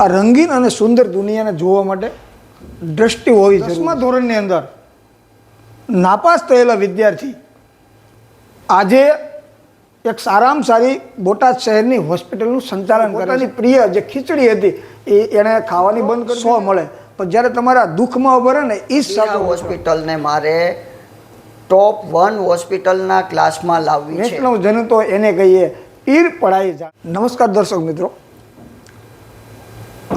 આ રંગીન અને સુંદર દુનિયાને જોવા માટે દ્રષ્ટિ હોવી દસમા ધોરણની અંદર નાપાસ થયેલા વિદ્યાર્થી આજે એક સારામાં સારી બોટાદ શહેરની હોસ્પિટલનું સંચાલન પોતાની પ્રિય જે ખીચડી હતી એ એણે ખાવાની બંધ કરી સો મળે. પણ જ્યારે તમારા દુઃખમાં ઊભા ને એ જ હોસ્પિટલને મારે ટોપ વન હોસ્પિટલના ક્લાસમાં લાવવી છે. વૈષ્ણવ જન તો એને કહીએ પીર પડાઈ જા. નમસ્કાર દર્શક મિત્રો.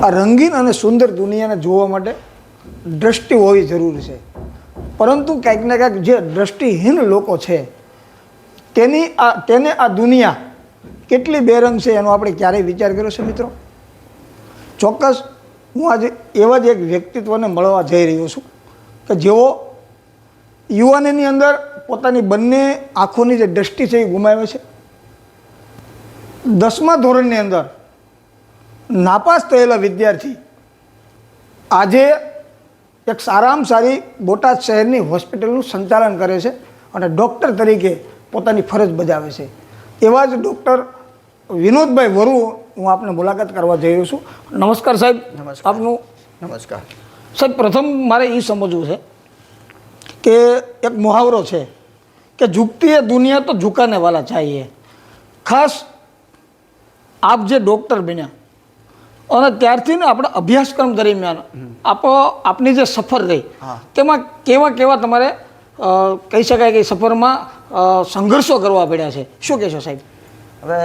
આ રંગીન અને સુંદર દુનિયાને જોવા માટે દ્રષ્ટિ હોવી જરૂરી છે. પરંતુ ક્યાંક ને ક્યાંક જે દ્રષ્ટિહીન લોકો છે, તેની આ, તેને આ દુનિયા કેટલી બેરંગ છે એનો આપણે ક્યારેય વિચાર કર્યો છે મિત્રો? ચોક્કસ હું આજે એવા જ એક વ્યક્તિત્વને મળવા જઈ રહ્યો છું કે જેઓ યુવાનીની અંદર પોતાની બંને આંખોની જે દ્રષ્ટિ છે એ ગુમાવે છે. દસમા ધોરણની અંદર નાપાસ થયેલા વિદ્યાર્થી આજે એક સારામાં સારી બોટાદ શહેરની હોસ્પિટલનું સંચાલન કરે છે અને ડૉક્ટર તરીકે પોતાની ફરજ બજાવે છે. એવા જ ડૉક્ટર વિનોદભાઈ વરુ હું આપને મુલાકાત કરવા જઈ રહ્યો છું. નમસ્કાર સાહેબ. નમસ્કાર. આપનું નમસ્કાર. સાહેબ પ્રથમ મારે એ સમજવું છે કે એક મુહાવરો છે કે ઝુકતી એ દુનિયા તો ઝુકાને વાલા ચાહીએ ખાસ આપ જે ડૉક્ટર બન્યા અને ત્યારથી ને આપણે અભ્યાસક્રમ દરમિયાન આપો આપની જે સફર રહી તેમાં કેવા કેવા તમારે કહી શકાય કે સફરમાં સંઘર્ષો કરવા પડ્યા છે? શું કહેશો સાહેબ? હવે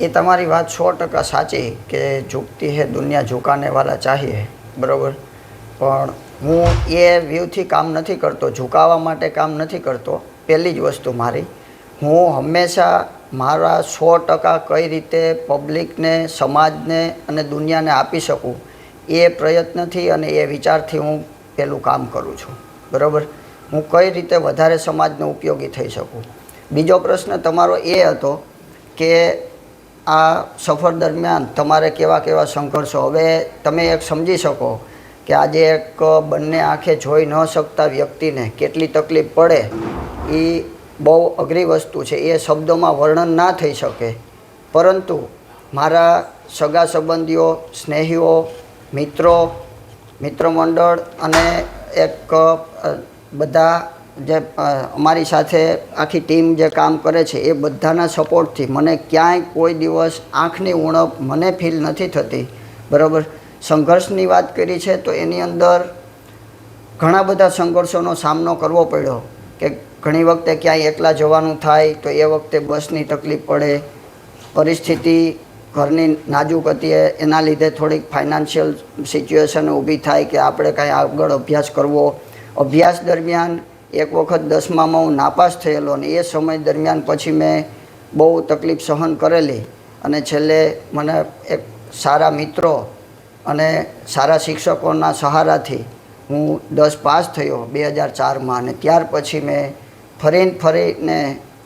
એ તમારી વાત સો ટકા સાચી કે ઝૂકતી હે દુનિયા ઝુકાને વાલા ચાહીએ બરાબર? પણ હું એ વ્યૂથી કામ નથી કરતો ઝુકાવા માટે કામ નથી કરતો પહેલી જ વસ્તુ મારી. હું હંમેશા મારા સો ટકા કઈ રીતે પબ્લિકને, સમાજને અને દુનિયાને આપી શકું, એ પ્રયત્નથી અને એ વિચારથી હું પેલું કામ કરું છું. બરાબર? હું કઈ રીતે વધારે સમાજને ઉપયોગી થઈ શકું? બીજો પ્રશ્ન તમારો એ હતો કે આ સફર દરમિયાન તમારે કેવા કેવા સંઘર્ષો? હવે તમે એક સમજી શકો કે આજે એક બંને આંખે જોઈ ન શકતા વ્યક્તિને કેટલી તકલીફ પડે એ બહુ અઘરી વસ્તુ છે. એ શબ્દોમાં વર્ણન ના થઈ શકે. પરંતુ મારા સગા સંબંધીઓ, સ્નેહીઓ, મિત્રો, મિત્રમંડળ અને એક બધા જે અમારી સાથે આખી ટીમ જે કામ કરે છે, એ બધાના સપોર્ટથી મને ક્યાંય કોઈ દિવસ આંખની ઉણપ મને ફીલ નથી થતી. બરાબર? સંઘર્ષની વાત કરી છે તો એની અંદર ઘણા બધા સંઘર્ષોનો સામનો કરવો પડ્યો. કે ઘણી વખતે ક્યાંય એકલા જવાનું થાય તો એ વખતે બસની તકલીફ પડે. પરિસ્થિતિ ઘરની નાજુક હતી એના લીધે થોડીક ફાઇનાન્શિયલ સિચ્યુએશન ઊભી થાય કે આપણે કાંઈ આગળ અભ્યાસ કરવો. અભ્યાસ દરમિયાન એક વખત દસમામાં હું નાપાસ થયેલો અને એ સમય દરમિયાન પછી મેં બહુ તકલીફ સહન કરેલી. અને છેલ્લે મને એક સારા મિત્રો અને સારા શિક્ષકોના સહારાથી હું દસ પાસ થયો બે હજાર ચારમાં અને ત્યાર પછી મેં ફરીને ફરીને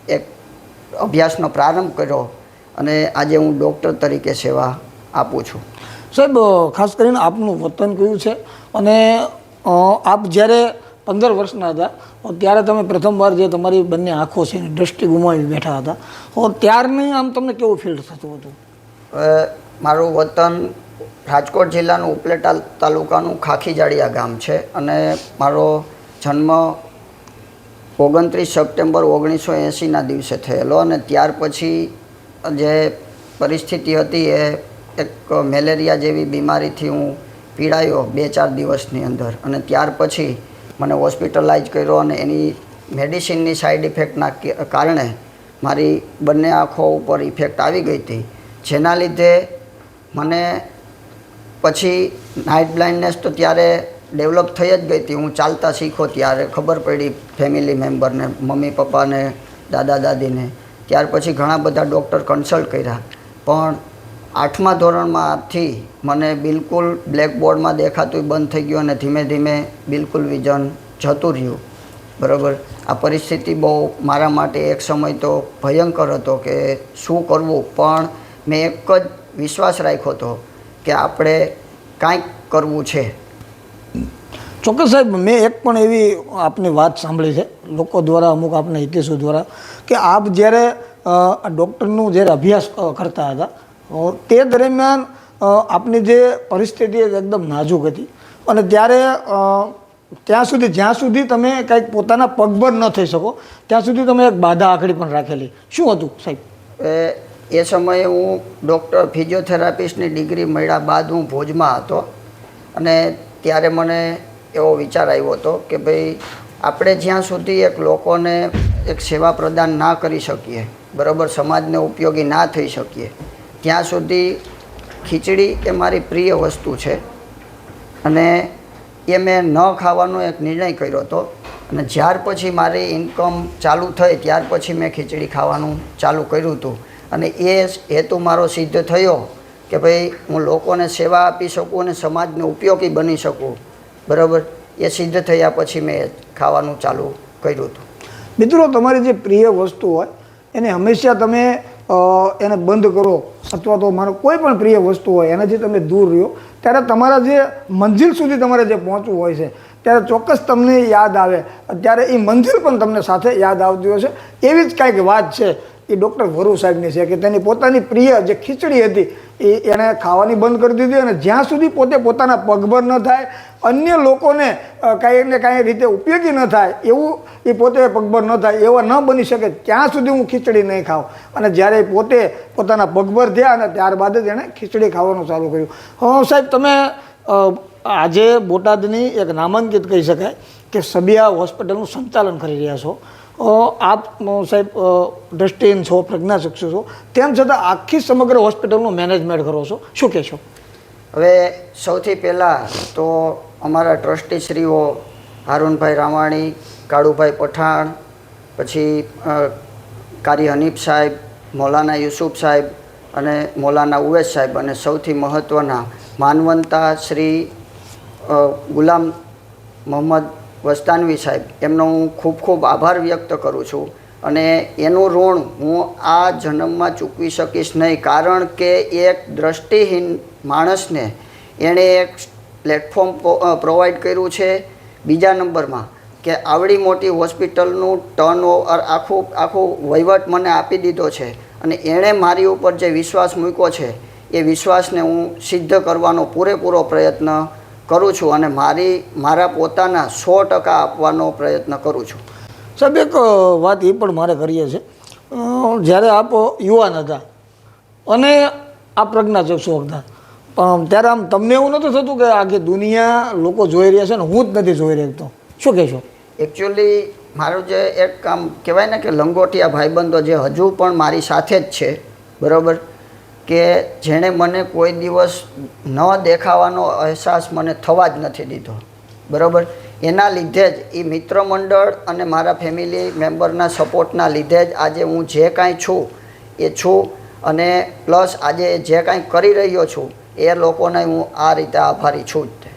એક અભ્યાસનો પ્રારંભ કર્યો અને આજે હું ડૉક્ટર તરીકે સેવા આપું છું. સાહેબ ખાસ કરીને આપનું વતન કયું છે? અને આપ જ્યારે પંદર વર્ષના હતા ત્યારે તમે પ્રથમવાર જે તમારી બંને આંખો છે એની દ્રષ્ટિ ગુમાવી બેઠા હતા. તો ત્યારની આમ તમને કેવું ફીલ થતું હતું? હવે મારું વતન રાજકોટ જિલ્લાનું ઉપલેટા તાલુકાનું ખાખીજાળિયા ગામ છે અને મારો જન્મ ઓગણત્રીસ સપ્ટેમ્બર ઓગણીસો એંસીના દિવસે થયેલો અને ત્યાર પછી જે પરિસ્થિતિ હતી એ એક મેલેરિયા જેવી બીમારીથી હું પીડાયો બે ચાર દિવસની અંદર. અને ત્યાર પછી મને હોસ્પિટલાઇઝ કર્યો અને એની મેડિસિનની સાઈડ ઇફેક્ટના કારણે મારી બંને આંખો ઉપર ઇફેક્ટ આવી ગઈ હતી. જેના લીધે મને પછી નાઇટ બ્લાઇન્ડનેસ તો ત્યારે ડેવલપ થઈ જ ગઈ હતી. હું ચાલતા શીખો ત્યારે ખબર પડી ફેમિલી મેમ્બરને મમ્મી પપ્પાને દાદા દાદીને ત્યાર પછી ઘણા બધા ડૉક્ટર કન્સલ્ટ કર્યા. પણ આઠમા ધોરણમાંથી મને બિલકુલ બ્લેકબોર્ડમાં દેખાતું બંધ થઈ ગયું અને ધીમે ધીમે બિલકુલ વિઝન જતું રહ્યું. બરાબર? આ પરિસ્થિતિ બહુ મારા માટે એક સમય તો ભયંકર હતો કે શું કરવું? પણ મેં એક જ વિશ્વાસ રાખ્યો હતો કે આપણે કાંઈક કરવું છે. ચોક્કસ સાહેબ, મેં એક પણ એવી આપની વાત સાંભળી છે. લોકો દ્વારા, અમુક આપના હિતેશો દ્વારા કે આપ જ્યારે ડૉક્ટરનું જ્યારે અભ્યાસ કરતા હતા તે દરમિયાન આપની જે પરિસ્થિતિ એકદમ નાજુક હતી. અને ત્યારે ત્યાં સુધી, જ્યાં સુધી તમે કંઈક પોતાના પગભર ન થઈ શકો, ત્યાં સુધી તમે એક બાધા આખડી પણ રાખેલી. શું હતું, સાહેબ? એ સમયે હું ડૉક્ટર, ફિઝિયોથેરાપિસ્ટની ડિગ્રી મળ્યા બાદ હું ભોજમાં હતો. અને ત્યારે મને એવો વિચાર આવ્યો હતો કે ભાઈ આપણે જ્યાં સુધી એક લોકોને એક સેવા પ્રદાન ના કરી શકીએ, બરાબર, સમાજને ઉપયોગી ના થઈ શકીએ, ત્યાં સુધી ખીચડી એ મારી પ્રિય વસ્તુ છે. અને એ મેં ન ખાવાનો એક નિર્ણય કર્યો હતો. અને જ્યાર પછી મારી ઇન્કમ ચાલુ થઈ, ત્યાર પછી મેં ખીચડી ખાવાનું ચાલુ કર્યું હતું. અને એ હેતુ મારો સિદ્ધ થયો કે ભાઈ હું લોકોને સેવા આપી શકું અને સમાજને ઉપયોગી બની શકું. બરાબર? એ સિદ્ધ થયા પછી મેં ખાવાનું ચાલુ કર્યું હતું. મિત્રો, તમારી જે પ્રિય વસ્તુ હોય, એને હંમેશા તમે એને બંધ કરો અથવા તો મારો કોઈ પણ પ્રિય વસ્તુ હોય, એનાથી તમે દૂર રહ્યો. ત્યારે તમારા જે મંજિલ સુધી તમારે જે પહોંચવું હોય છે, ત્યારે ચોક્કસ તમને યાદ આવે. ત્યારે એ મંજિલ પણ તમને સાથે યાદ આવતી હોય છે. એવી જ કાંઈક વાત છે એ ડૉક્ટર વરુ સાહેબની છે કે તેની પોતાની પ્રિય જે ખીચડી હતી, એ એણે ખાવાની બંધ કરી દીધી અને જ્યાં સુધી પોતે પોતાના પગભર ન થાય, અન્ય લોકોને કાંઈ ને કાંઈ રીતે ઉપયોગી ન થાય, એવું એ પોતે પગભર ન થાય, એવા ન બની શકે, ત્યાં સુધી હું ખીચડી નહીં ખાઉં. અને જ્યારે પોતે પોતાના પગભર થયા અને ત્યારબાદ જ એણે ખીચડી ખાવાનું ચાલુ કર્યું. હા, સાહેબ, તમે આજે બોટાદની એક નામાંકિત કહી શકાય કે સબિયા હોસ્પિટલનું સંચાલન કરી રહ્યા છો. આપ સાહેબ દ્રષ્ટિહીન છો, પ્રજ્ઞાચક્ષુ છો, તેમ છતાં આખી સમગ્ર હોસ્પિટલનું મેનેજમેન્ટ કરો છો. શું કહેશો? હવે સૌથી પહેલાં તો અમારા ટ્રસ્ટીશ્રીઓ હારૂનભાઈ રામાણી, કાળુભાઈ પઠાણ, પછી કારી હનીફ સાહેબ, મૌલાના યુસુફ સાહેબ અને મૌલાના ઉવેશ સાહેબ અને સૌથી મહત્ત્વના માનવંતા શ્રી ગુલામ મોહમ્મદ વસ્તાનવી સાહેબ, એમનો હું ખૂબ ખૂબ આભાર વ્યક્ત કરું છું અને એનું ઋણ હું આ જન્મમાં ચૂકવી શકીશ નહીં, કારણ કે એક દ્રષ્ટિહીન માણસને એણે એક પ્લેટફોર્મ પ્રોવાઈડ કર્યું છે બીજા નંબરમાં કે આવડી મોટી હોસ્પિટલનું ટર્ન ઓવર આખું આખું વહીવટ મને આપી દીધો છે અને એણે મારી ઉપર જે વિશ્વાસ મૂક્યો છે એ વિશ્વાસને હું સિદ્ધ કરવાનો પૂરેપૂરો પ્રયત્ન કરું છું અને મારી મારા પોતાના સો ટકા આપવાનો પ્રયત્ન કરું છું. સાહેબ એક વાત એ પણ મારે કરીએ છે. જ્યારે આપ યુવાન હતા અને આ પ્રજ્ઞા ચક્ષુ હતા પણ ત્યારે આમ તમને એવું નહોતું થતું કે આખી દુનિયા લોકો જોઈ રહ્યા છે ને હું જ નથી જોઈ રહ્યો શું કહેશો? એકચ્યુઅલી મારું જે એક કામ કહેવાય ને કે લંગોટિયા ભાઈબંધો જે હજુ પણ મારી સાથે જ છે બરાબર? કે જેણે મને કોઈ દિવસ ન દેખાવાનો અહેસાસ મને થવા જ નથી દીધો. બરાબર? એના લીધે જ એ મિત્ર મંડળ અને મારા ફેમિલી મેમ્બરના સપોર્ટના લીધે જ આજે હું જે કાંઈ છું, એ છું અને પ્લસ આજે જે કાંઈ કરી રહ્યો છું, એ લોકોને હું આ રીતે આભારી છું જ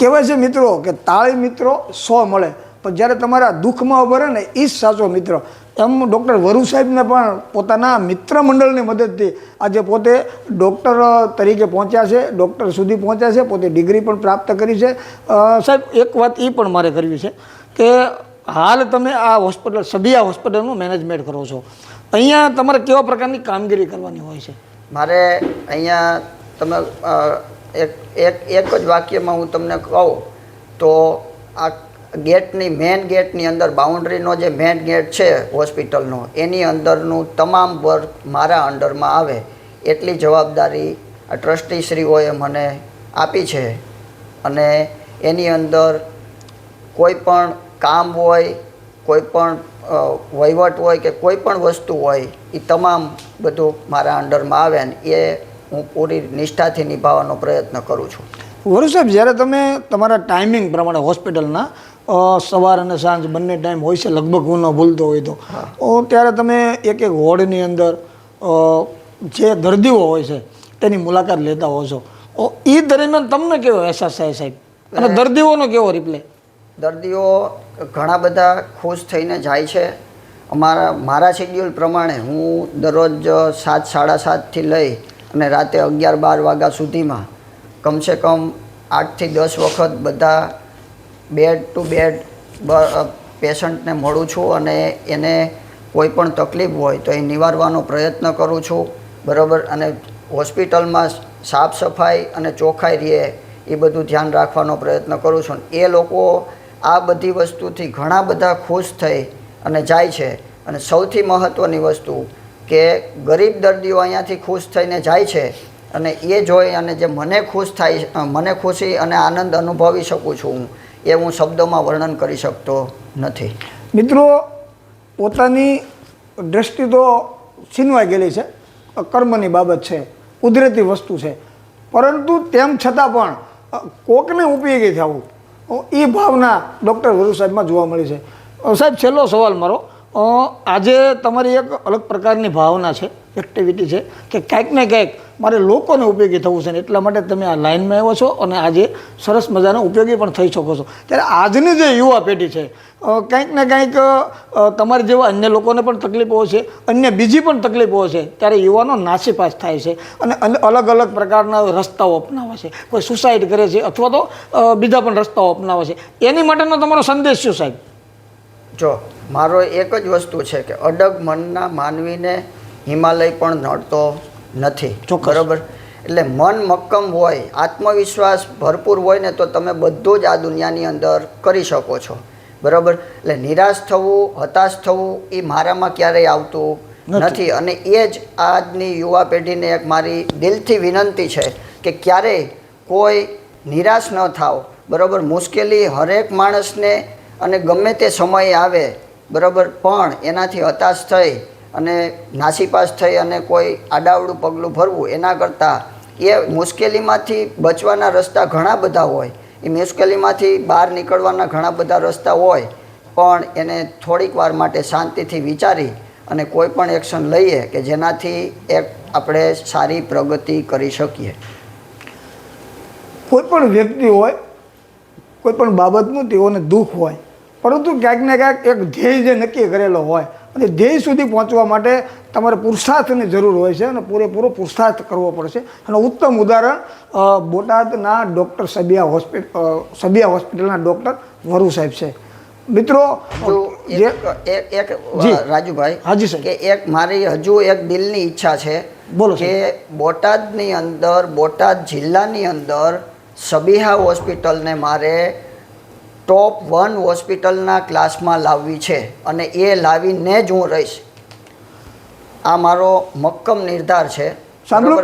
કહેવાય છે મિત્રો કે તાળી મિત્રો સો મળે, પણ જ્યારે તમારા દુઃખમાં ઊભા ને એ જ સાચો મિત્ર. એમ ડૉક્ટર વરુ સાહેબને પણ પોતાના મિત્ર મંડળની મદદથી આજે પોતે ડૉક્ટર તરીકે પહોંચ્યા છે, ડૉક્ટર સુધી પહોંચ્યા છે, પોતે ડિગ્રી પણ પ્રાપ્ત કરી છે. સાહેબ, એક વાત એ પણ મારે કરવી છે કે હાલ તમે આ હોસ્પિટલ, સભિયા હોસ્પિટલનું મેનેજમેન્ટ કરો છો. અહીંયા તમારે કેવા પ્રકારની કામગીરી કરવાની હોય છે? મારે અહીંયા તમે એક એક એક જ વાક્યમાં હું તમને કહું તો આ ગેટની, મેઇન ગેટની અંદર, બાઉન્ડ્રીનો જે મેઇન ગેટ છે હોસ્પિટલનો, એની અંદરનું તમામ વર્ક મારા અંડરમાં આવે. એટલી જવાબદારી ટ્રસ્ટીશ્રીઓએ મને આપી છે. અને એની અંદર કોઈ પણ કામ હોય, કોઈ પણ વહીવટ હોય કે કોઈ પણ વસ્તુ હોય એ તમામ બધું મારા અંડરમાં આવે ને એ હું પૂરી નિષ્ઠાથી નિભાવવાનો પ્રયત્ન કરું છું. વરુ સાહેબ, જ્યારે તમે તમારા ટાઈમિંગ પ્રમાણે હોસ્પિટલના સવાર અને સાંજ બંને ટાઈમ હોય છે લગભગ હું ન ભૂલતો હોય તો. ત્યારે તમે એક એક વોર્ડની અંદર જે દર્દીઓ હોય છે તેની મુલાકાત લેતા હો છો. એ દરમિયાન તમને કેવો અહેસાસ થાય સાહેબ? અને દર્દીઓનો કેવો રિપ્લે દર્દીઓ ઘણા બધા ખુશ થઈને જાય છે. અમારા મારા શેડ્યુલ પ્રમાણે હું દરરોજ સાત સાડા સાતથી લઈ અને રાતે અગિયાર બાર વાગ્યા સુધીમાં કમસે કમ આઠથી દસ વખત બધા બેડ ટુ બેડ પેશન્ટને મળું છું અને એને કોઈ પણ તકલીફ હોય તો એ નિવારવાનો પ્રયત્ન કરું છું, બરાબર? અને હોસ્પિટલમાં સાફ સફાઈ અને ચોખ્ખાઈ રહે એ બધું ધ્યાન રાખવાનો પ્રયત્ન કરું છું. એ લોકો આ બધી વસ્તુથી ઘણા બધા ખુશ થઈ અને જાય છે. અને સૌથી મહત્ત્વની વસ્તુ કે ગરીબ દર્દીઓ અહીંયાથી ખુશ થઈને જાય છે અને એ જોઈ અને જે મને ખુશ થાય મને ખુશી અને આનંદ અનુભવી શકું છું હું એ હું શબ્દોમાં વર્ણન કરી શકતો નથી. મિત્રો, પોતાની દ્રષ્ટિ તો છીનવાઈ ગયેલી છે. કર્મની બાબત છે, કુદરતી વસ્તુ છે. પરંતુ તેમ છતાં પણ કોકને ઉપયોગી થવું એ ભાવના ડૉક્ટર વરુ સાહેબમાં જોવા મળી છે. સાહેબ, છેલ્લો સવાલ મારો. આજે તમારી એક અલગ પ્રકારની ભાવના છે એક્ટિવિટી છે, કે ક્યાંક ને ક્યાંક મારે લોકોને ઉપયોગી થવું છે ને એટલા માટે તમે આ લાઇનમાં આવ્યો છો અને આજે સરસ મજાનો ઉપયોગી પણ થઈ શકો છો. ત્યારે આજની જે યુવા પેઢી છે કંઈક ને કંઈક તમારા જેવા અન્ય લોકોને પણ તકલીફો છે અન્ય બીજી પણ તકલીફો છે ત્યારે યુવાનો નાસીપાસ થાય છે અને અલગ અલગ પ્રકારના રસ્તાઓ અપનાવે છે. કોઈ સુસાઇડ કરે છે અથવા તો બીજા પણ રસ્તાઓ અપનાવે છે. એની માટેનો તમારો સંદેશ શું સાહેબ? જો, મારો એક જ વસ્તુ છે કે અડગ મનના માનવીને હિમાલય પણ નડતો નથી. બરાબર બરોબર? એટલે મન મક્કમ હોય આત્મવિશ્વાસ ભરપૂર હોય ને તો તમે બધું જ આ દુનિયાની અંદર કરી શકો છો. બરાબર? એટલે નિરાશ થવું હતાશ થવું એ મારામાં ક્યારેય આવતું નથી. નથી. અને એ જ આજની યુવા પેઢીને એક મારી દિલથી વિનંતી છે કે ક્યારેય કોઈ નિરાશ ન થાવ. બરાબર? મુશ્કેલી હરેક માણસને અને ગમે તે સમયે આવે બરાબર? પણ એનાથી હતાશ થઈ અને નાસીપાસ થઈ અને કોઈ આડાવડું પગલું ભરવું, એના કરતાં એ મુશ્કેલીમાંથી બચવાના રસ્તા ઘણા બધા હોય. એ મુશ્કેલીમાંથી બહાર નીકળવાના ઘણા બધા રસ્તા હોય, પણ એને થોડીક વાર માટે શાંતિથી વિચારી અને કોઈ પણ એક્શન લઈએ કે જેનાથી એક આપણે સારી પ્રગતિ કરી શકીએ. કોઈ પણ વ્યક્તિ હોય, કોઈ પણ બાબતનું તેઓને દુઃખ હોય પરંતુ ક્યાંક ને ક્યાંક એક ધ્યેય જે નક્કી કરેલો હોય અને ધ્યેય સુધી પહોંચવા માટે તમારે પુરુષાર્થની જરૂર હોય છે અને પૂરેપૂરો પુરુષાર્થ કરવો પડશે. અને ઉત્તમ ઉદાહરણ બોટાદના ડૉક્ટર સબિયા હોસ્પિટલ સબિયા હોસ્પિટલના ડૉક્ટર વરુ સાહેબ છે. મિત્રો એક. રાજુભાઈ હાજી સર કે એક મારી હજુ એક દિલની ઈચ્છા છે બોલો કે બોટાદની અંદર બોટાદ જિલ્લાની અંદર સબિહા હોસ્પિટલને મારે ટોપ વન હોસ્પિટલના ક્લાસમાં લાવવી છે અને એ લાવીને જ હું રહીશ. આ મારો મક્કમ નિર્ધાર છે. સાંભળો?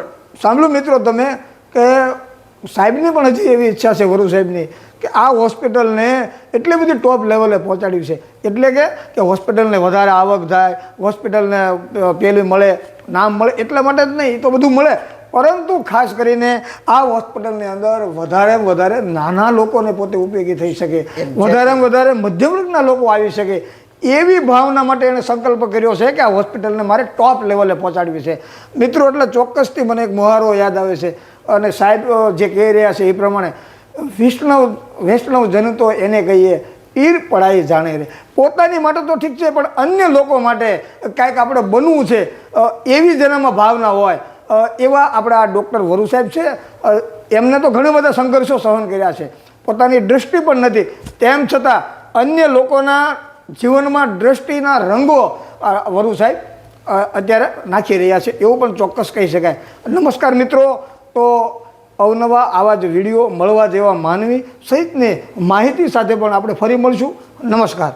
સાંભળો મિત્રો તમે કે સાહેબની પણ હજી એવી ઈચ્છા છે વરુ સાહેબની કે આ હોસ્પિટલને એટલી બધી ટોપ લેવલે પહોંચાડ્યું છે. એટલે કે કે હોસ્પિટલને વધારે આવક થાય હોસ્પિટલને પેલી મળે નામ મળે એટલા માટે જ નહીં એ તો બધું મળે. પરંતુ ખાસ કરીને આ હોસ્પિટલની અંદર વધારેમાં વધારે નાના લોકોને પોતે ઉપયોગી થઈ શકે. વધારેમાં વધારે મધ્યમ વર્ગના લોકો આવી શકે. એવી ભાવના માટે એણે સંકલ્પ કર્યો છે કે આ હોસ્પિટલને મારે ટોપ લેવલે પહોંચાડવી છે. મિત્રો એટલે ચોક્કસથી મને એક મોહારો યાદ આવે છે. અને સાહેબ જે કહી રહ્યા છે એ પ્રમાણે વિષ્ણવ વૈષ્ણવ જન તો એને કહીએ પીર પડાઈ જાણે રે. પોતાની માટે તો ઠીક છે પણ અન્ય લોકો માટે કાંઈક આપણે બનવું છે. એવી જેનામાં ભાવના હોય. એવા આપણા ડૉક્ટર વરુ સાહેબ છે. એમને તો ઘણા બધા સંઘર્ષો સહન કર્યા છે. પોતાની દૃષ્ટિ પણ નથી. તેમ છતાં અન્ય લોકોના જીવનમાં દ્રષ્ટિના રંગો વરુ સાહેબ અત્યારે નાખી રહ્યા છે. એવું પણ ચોક્કસ કહી શકાય. નમસ્કાર મિત્રો. તો અવનવા આવા જ વીડિયો મળવા જેવા માનવી સહિતને માહિતી સાથે પણ આપણે ફરી મળશું. નમસ્કાર.